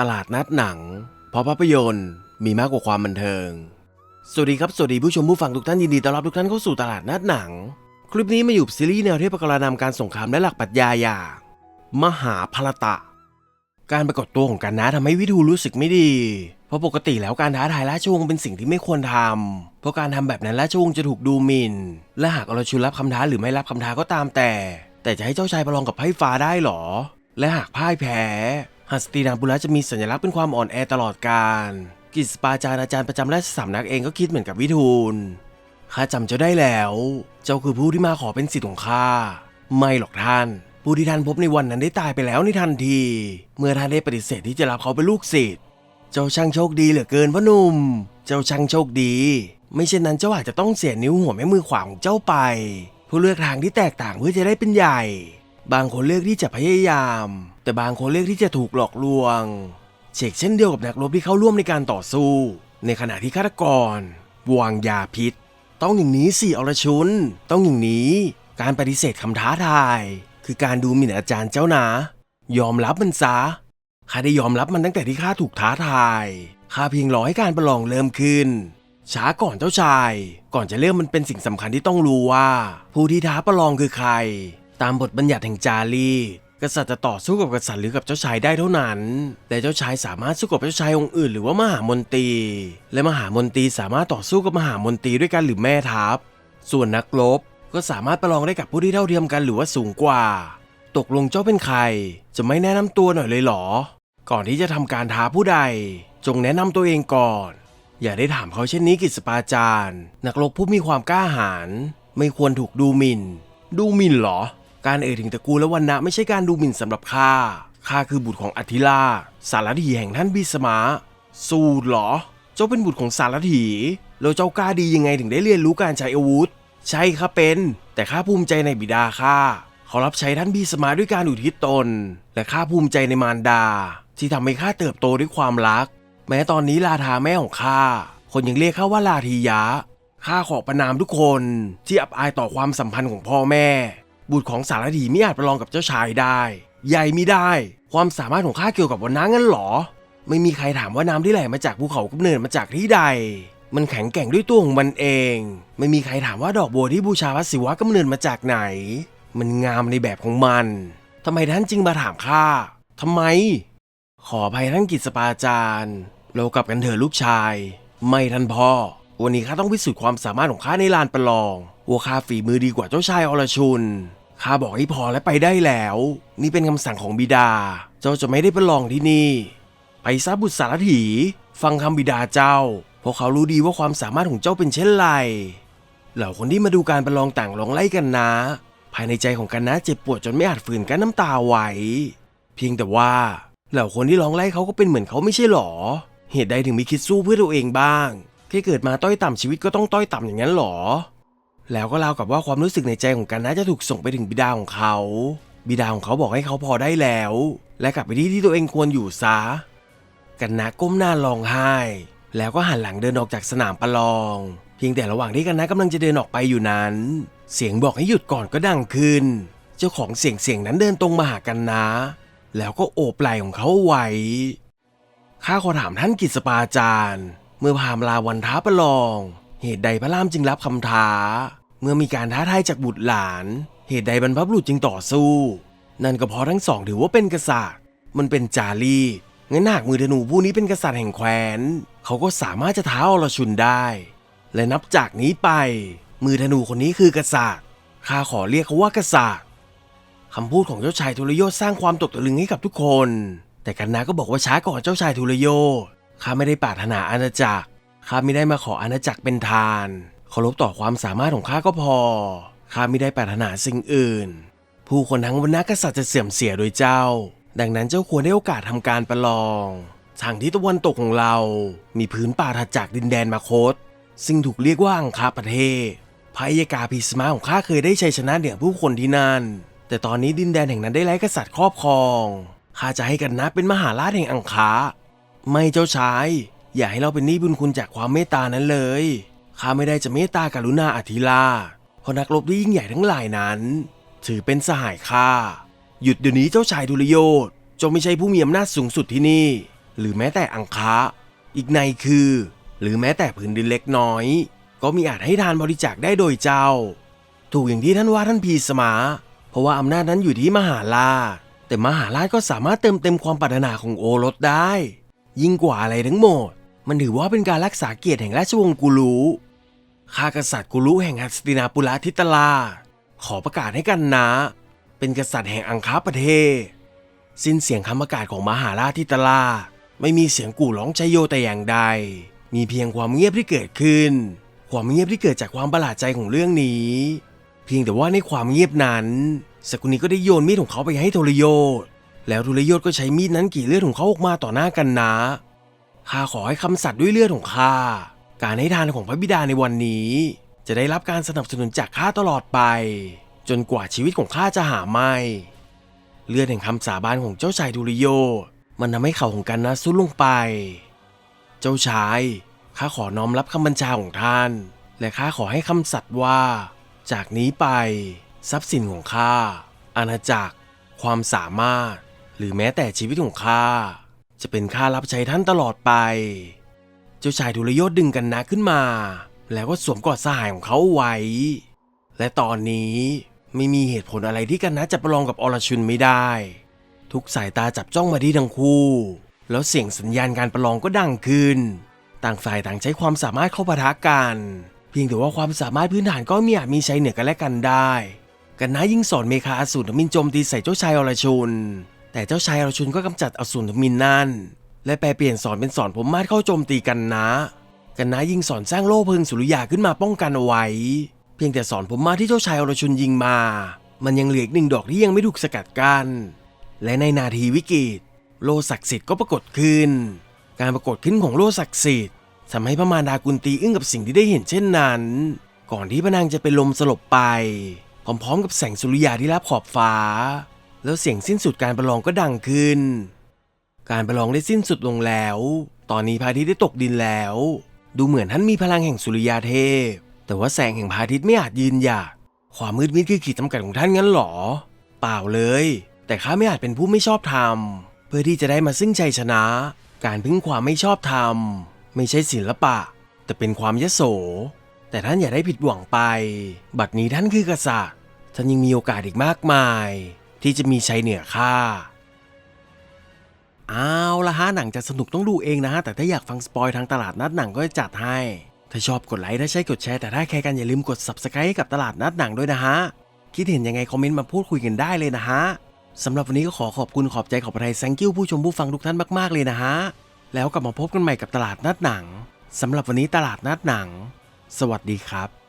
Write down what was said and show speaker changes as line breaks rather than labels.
ตลาดนัดหนัง เพราะภาพยนตร์มีมากกว่าความบันเทิง สวัสดีครับ สวัสดีผู้ชมผู้ฟังทุกท่านยินดีต้อนรับทุกท่านเข้าสู่ตลาดนัดหนัง คลิปนี้มาอยู่ซีรีส์แนวเทพกรานำการสงครามและหลักปรัชญาอย่างมหาพลตะ การปรากฏตัวของกันนะทำให้วิทูรู้สึกไม่ดี เพราะปกติแล้วการท้าทายราชวงศ์เป็นสิ่งที่ไม่ควรทำเพราะการทำแบบนั้นราชวงศ์จะถูกดูหมิ่น และหากอรชุนรับคำท้าหรือไม่รับคำท้าก็ตามแต่ แต่จะให้เจ้าชายประลองกับไพ่ฟ้าได้หรอ และหากพ่ายแพ้ ฮัสตินาบุระจะมีสัญลักษณ์เป็นความอ่อนแอตลอดกาลกิสปาจารย์อาจารย์ประจำราชสำนักเองก็คิดเหมือนกับวิทูลข้าจำเจ้าได้แล้ว เจ้าคือผู้ที่มาขอเป็นสิทธิ์ของข้า ไม่หรอกท่าน ผู้ที่ท่านพบในวันนั้นได้ตายไปแล้วในทันที เมื่อท่านได้ปฏิเสธที่จะรับเขาเป็นลูกศิษย์ เจ้าช่างโชคดีเหลือเกินพ่อหนุ่ม เจ้าช่างโชคดี ไม่เช่นนั้นเจ้าอาจจะต้องเสียนิ้วหัวแม่มือขวาของเจ้าไป ผู้เลือกทางที่แตกต่างเพื่อจะได้เป็นใหญ่ บางคนเลือกที่จะพยายาม แต่บางคนเลือกที่จะถูกหลอกลวง เชกเช่นเดียวกับนักรบที่เข้าร่วมในการต่อสู้ ในขณะที่ฆาตกรวางยาพิษ ต้องอย่างนี้สิอรชุน ต้องอย่างนี้ การปฏิเสธคำท้าทาย คือการดูหมิ่นอาจารย์เจ้านะ ยอมรับมันซะข้าได้ยอมรับมันตั้งแต่ที่ข้าถูกท้าทายข้าเพียงรอให้การประลองเริ่มขึ้น ช้าก่อนเจ้าชาย ก่อนจะเริ่มมันเป็นสิ่งสำคัญที่ต้องรู้ว่า ผู้ที่ท้าประลองคือใคร ตามบทบัญญัติแห่งจารีกษัตริย์จะต่อสู้กับกษัตริย์หรือกับเจ้าชายได้เท่านั้น แต่เจ้าชายสามารถสู้กับเจ้าชายองค์อื่นหรือว่ามหามนตรี และมหามนตรีสามารถต่อสู้กับมหามนตรีด้วยกันหรือแม่ทัพ ส่วนนักรบก็สามารถประลองได้กับผู้ที่เท่าเทียมกันหรือว่าสูงกว่า ตกลงเจ้าเป็นใคร จะไม่แนะนำตัวหน่อยเลยเหรอ ก่อนที่จะทำการท้าผู้ใด จงแนะนำตัวเองก่อน อย่าได้ถามเขาเช่นนี้กิจสปาจารย์ นักรบผู้มีความกล้าหาญไม่ควรถูกดูหมิ่น ดูหมิ่นเหรอ การเอ่ยถึงตระกูลและวันณะไม่ใช่การดูหมิ่นสำหรับข้า ข้าคือบุตรของอธิราสารถีแห่งท่านบิสมา สูตรเหรอ เจ้าเป็นบุตรของสารถีแล้วเจ้ากล้าดียังไงถึงได้เรียนรู้การใช้อาวุธ ใช่ข้าเป็น แต่ข้าภูมิใจในบิดาข้าเขารับใช้ท่านบีสมาด้วยการอุทิศตน และข้าภูมิใจในมารดา ที่ทำให้ข้าเติบโตด้วยความรัก แม้ตอนนี้ลาทาแม่ของข้าคนยังเรียกข้าว่าลาทียะข้าขอประนามทุกคนที่อับอายต่อความสัมพันธ์ของพ่อแม่ บุตรของสารถีไม่อาจประลองกับเจ้าชายได้ ใหญ่ไม่ได้ ความสามารถของข้าเกี่ยวกับวันน้ำงั้นหรอ ไม่มีใครถามว่าน้ำที่ไหลมาจากภูเขากำเนิดมาจากที่ใด มันแข็งแกร่งด้วยตัวของมันเอง ไม่มีใครถามว่าดอกบัวที่บูชาพระศิวะกำเนิดมาจากไหน มันงามในแบบของมันทำไมท่านจึงมาถามข้าทำไม ขออภัยท่านกิจสปาจารย์ เรากลับกันเถอะลูกชาย ไม่ท่านพ่อวันนี้ข้าต้องพิสูจน์ความสามารถของข้าในลานประลองว่าข้าฝีมือดีกว่าเจ้าชายอรชุน ข้าบอกให้พอและไปได้แล้ว นี่เป็นคำสั่งของบิดา เจ้าจะไม่ได้ประลองที่นี่ ไปซะบุตรสารถี ฟังคำบิดาเจ้า เพราะเขารู้ดีว่าความสามารถของเจ้าเป็นเช่นไร เหล่าคนที่มาดูการประลองต่างร้องไล่กันนะ ภายในใจของกันนะเจ็บปวดจนไม่อาจฝืนกั้นน้ำตาไหว เพียงแต่ว่า เหล่าคนที่ร้องไล่เขาก็เป็นเหมือนเขาไม่ใช่หรอ เหตุใดถึงม่คิดสู้เพื่อตัวเองบ้างแค่เกิดมาต้อยต่ำชีวิตก็ต้องต้อยต่ำอย่างนั้นหรอ แล้วก็ราวกับว่าความรู้สึกในใจของกันนะจะถูกส่งไปถึงบิดาของเขา บิดาของเขาบอกให้เขาพอได้แล้ว และกลับไปที่ที่ตัวเองควรอยู่ซะ กันนะก้มหน้าร้องไห้ แล้วก็หันหลังเดินออกจากสนามประลอง เพียงแต่ระหว่างที่กันนะกำลังจะเดินออกไปอยู่นั้น เสียงบอกให้หยุดก่อนก็ดังขึ้น เจ้าของเสียงเสียงนั้นเดินตรงมาหากันนะ แล้วก็โอบไหล่ของเขาไว้ข้าขอถามท่านกิจสปาจารย์ เมื่อพามลาวันท้าประลอง เหตุใดพระรามจึงรับคำท้า เมื่อมีการท้าทายจากบุตรหลาน เหตุใดบรรพบุรุษจึงต่อสู้ นั่นก็เพราะทั้งสองถือว่าเป็นกษัตริย์ มันเป็นจารีงั้นหากมือธนูผู้นี้เป็นกษัตริย์แห่งแคว้น เขาก็สามารถจะท้าอรชุนได้ และนับจากนี้ไป มือธนูคนนี้คือกษัตริย์ข้าขอเรียกเขาว่ากษัตริย์คำพูดของเจ้าชายทุรโยศสร้างความตกตะลึงให้กับทุกคน แต่กันนาก็บอกว่าช้าก่อนเจ้าชายทุรโยศข้าไม่ได้ปรารถนาอาณาจักรข้าไม่ได้มาขออาณาจักรเป็นทาน เคารพต่อความสามารถของข้าก็พอ ข้าไม่ได้ปรารถนาสิ่งอื่น ผู้คนทั้งวันนักษัตริย์จะเสื่อมเสียโดยเจ้า ดังนั้นเจ้าควรได้โอกาสทำการประลองทางทิศตะวันตกของเรา มีพื้นป่าถัดจากดินแดนมาคตซึ่งถูกเรียกว่าอังคาประเทศพระอัยกาพิสมาของข้าเคยได้ชัยชนะเหนือผู้คนที่นั่น แต่ตอนนี้ดินแดนแห่งนั้นได้ไร้กษัตริย์ครอบครองข้าจะให้กันนะเป็นมหาราชแห่งอังคาไม่เจ้าชาย อย่าให้เราเป็นหนี้บุญคุณจากความเมตตานั้นเลย ข้าไม่ได้จะเมตตากรุณาอธิราชเพราะนักรบที่ยิ่งใหญ่ทั้งหลายนั้น ถือเป็นสหายข้า หยุดเดี๋ยวนี้เจ้าชายดุลยโยธจ้าไม่ใช่ผู้มีอำนาจสูงสุดที่นี่ หรือแม้แต่อังคะ อีกในคือ หรือแม้แต่ผืนดินเล็กน้อย ก็มีอาจให้ทานบริจาคได้โดยเจ้า ถูกอย่างที่ท่านว่าท่านพีสมา เพราะว่าอำนาจนั้นอยู่ที่มหาราชแต่มหาราชก็สามารถเติมเต็มความปรารถนาของโอรสได้ ยิ่งกว่าอะไรทั้งหมด มันถือว่าเป็นการรักษาเกียรติแห่งราชวงศ์กุลู ข้ากษัตริย์กุลุแห่งหัสตินาปุระทิตลา ขอประกาศให้กันนะ เป็นกษัตริย์แห่งอังคาประเทศ สิ้นเสียงคำประกาศของมหาราชทิตลา ไม่มีเสียงกู่ร้องชัยโยแต่อย่างใด มีเพียงความเงียบที่เกิดขึ้น ความเงียบที่เกิดจากความประหลาดใจของเรื่องนี้ เพียงแต่ว่าในความเงียบนั้น สกุนีก็ได้โยนมีดของเขาไปให้โทรโยธแล้วโทรโยธก็ใช้มีดนั้นกี่เลือดของเขาออกมาต่อหน้ากันนะ ข้าขอให้คำสัตย์ด้วยเลือดของข้า การให้ทานของพระบิดาในวันนี้ จะได้รับการสนับสนุนจากข้าตลอดไป จนกว่าชีวิตของข้าจะหาไม่ เลือดแห่งคำสาบานของเจ้าชายดุริโย มันทำให้เข่าของกันนะซุดลงไป เจ้าชายข้าขอน้อมรับคำบัญชาของท่าน และข้าขอให้คำสัตย์ว่า จากนี้ไป ทรัพย์สินของข้าอาณาจักร ความสามารถ หรือแม้แต่ชีวิตของข้าจะเป็นข้ารับใช้ท่านตลอดไป เจ้าชายดุลยศดึงกันนะขึ้นมา แล้วก็สวมกอดสหายของเขาไว้ และตอนนี้ไม่มีเหตุผลอะไรที่กันนะจะประลองกับอรชุนไม่ได้ ทุกสายตาจับจ้องมาที่ทั้งคู่ แล้วเสียงสัญญาณการประลองก็ดังขึ้น ต่างฝ่ายต่างใช้ความสามารถเข้าปะทะกัน เพียงแต่ว่าความสามารถพื้นฐานก็มีอาจมีใช้เหนือกันและกันได้ กันนะยิ่งสอนเมคาอสูรมินโจมตีใส่เจ้าชายอรชุน แต่เจ้าชายอรชุนก็กำจัดอสูรมินนั่น และแปลเปลี่ยนสอนเป็นสอนผมมาดเข้าโจมตีกันนะ กันนะยิงสอนสร้างโล่เพลิงสุริยาขึ้นมาป้องกันเอาไว้ เพียงแต่สอนผมมาที่เจ้าชายอรชุนยิงมา มันยังเหลืออีกหนึ่งดอกที่ยังไม่ถูกสกัดกันและในนาทีวิกฤตโลศักดิ์สิทธิ์ก็ปรากฏขึ้น การปรากฏขึ้นของโลศักดิ์สิทธิ์ทำให้พระมารดากุนตีอึ้งกับสิ่งที่ได้เห็นเช่นนั้น ก่อนที่พระนางจะเป็นลมสลบไป พร้อมๆกับแสงสุริยาที่รับขอบฟ้า แล้วเสียงสิ้นสุดการประลองก็ดังขึ้น การประลองได้สิ้นสุดลงแล้ว ตอนนี้พระอาทิตย์ได้ตกดินแล้ว ดูเหมือนท่านมีพลังแห่งสุริยาเทพ แต่ว่าแสงแห่งพระอาทิตย์ไม่อาจยืนหยัดความมืดมิดคือขีดจำกัดของท่านงั้นหรอ เปล่าเลย แต่ข้าไม่อาจเป็นผู้ไม่ชอบธรรม เพื่อที่จะได้มาซึ่งชัยชนะ การพึ่งความไม่ชอบธรรม ไม่ใช่ศิลปะ แต่เป็นความยโส แต่ท่านอย่าได้ผิดหวังไป บัดนี้ท่านคือกษัตริย์ ท่านยังมีโอกาสอีกมากมาย ที่จะมีชัยเหนือข้า เอาละฮะหนังจะสนุกต้องดูเองนะฮะแต่ถ้าอยากฟังสปอยทางตลาดนัดหนังก็จะจัดให้ ถ้าชอบกดไลค์ถ้าใช่กดแชร์แต่ถ้าใครกันอย่าลืมกด subscribe ให้กับตลาดนัดหนังด้วยนะฮะคิดเห็นยังไงคอมเมนต์มาพูดคุยกันได้เลยนะฮะสำหรับวันนี้ก็ขอขอบคุณขอบใจขอบพระทัย thank you ผู้ชมผู้ฟังทุกท่านมากๆเลยนะฮะแล้วกลับมาพบกันใหม่กับตลาดนัดหนังสำหรับวันนี้ตลาดนัดหนัง สวัสดีครับ